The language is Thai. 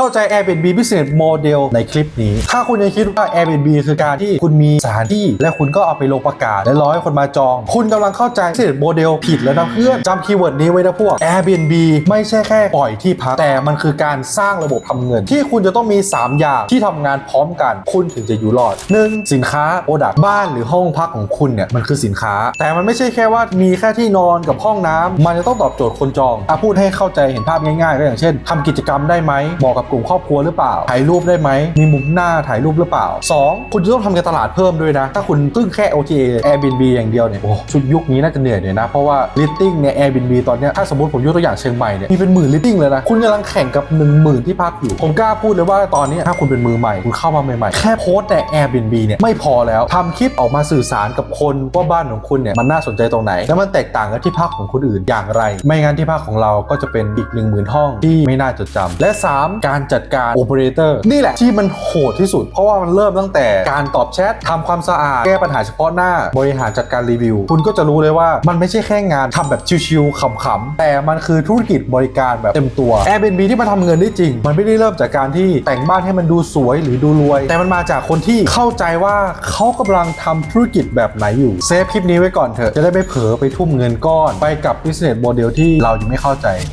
เข้าใจ Airbnb Business Model ในคลิปนี้ ถ้าคุณยังคิดว่า Airbnb คือการที่คุณมีสถานที่ และคุณก็เอาไปลงประกาศ และรอให้คนมาจอง คุณกำลังเข้าใจ Business Model ผิดแล้วนะเพื่อนจำคีย์เวิร์ดนี้ไว้นะพวก Airbnb ไม่ใช่แค่ปล่อยที่พัก แต่มันคือการสร้างระบบทำเงิน ที่คุณจะต้องมี 3 อย่างที่ทำงานพร้อมกัน คุณถึงจะอยู่รอด 1. สินค้าโปรดักบ้านหรือห้องพักของคุณเนี่ยมันคือสินค้า แต่มันไม่ใช่แค่ว่ามีแค่ที่นอนกับห้องน้ำมันจะต้องตอบโจทย์คนจองอะพูดให้เข้าใจเห็นภาพง่ายๆ ก็อย่างเช่นทำกิจกรรมได้ไหมเหมาะกับกลุ่มครอบครัวหรือเปล่า ถ่ายรูปได้ไหม มีมุมหน้าถ่ายรูปหรือเปล่า 2. คุณจะต้องทำการตลาดเพิ่มด้วยนะ ถ้าคุณพึ่งแค่ OTA Airbnb อย่างเดียวเนี่ยโอ้ชุดยุคนี้น่าจะเหนื่อยหน่อยนะ เพราะว่า listing เนี่ย Airbnb ตอนนี้ถ้าสมมติผมยกตัวอย่างเชียงใหม่เนี่ยมีเป็นหมื่น listing เลยนะคุณกำลังแข่งกับ 1 0,000 ที่พักอยู่ ผมกล้าพูดเลยว่าตอนนี้ถ้าคุณเป็นมือใหม่คุณเข้ามาใหม่ๆแค่โพสต์ใน Airbnb เนี่ยไม่พอแล้วทำคลิปออกมาสื่อสารกับคนว่าบ้านของคุณเนี่ยมันน่าสนใจตรงไหน แล้วมันแตกต่างกับที่พักของคนอื่นอย่างไร ไม่งั้นที่พักของเราก็จะเป็นอีก 1 0,000 ห้องที่ไม่น่าจดจำและ 3 การจัดการโอเปอเรเตอร์นี่แหละที่มันโหดที่สุด เพราะว่ามันเริ่มตั้งแต่การตอบแชททำความสะอาด แก้ปัญหาเฉพาะหน้า บริหารจัดการรีวิว คุณก็จะรู้เลยว่ามันไม่ใช่แค่งานทำแบบชิวๆขำๆแต่มันคือธุรกิจบริการแบบเต็มตัว Airbnb ที่มาทำเงินได้จริง มันไม่ได้เริ่มจากการที่แต่งบ้านให้มันดูสวยหรือดูรวย แต่มันมาจากคนที่เข้าใจว่าเขากำลังทำธุรกิจแบบไหนอยู่เซฟคลิปนี้ไว้ก่อนเถอะจะได้ไม่เผลอไปทุ่มเงินก้อน ไปกับ business model ที่เรายังไม่เข้าใจ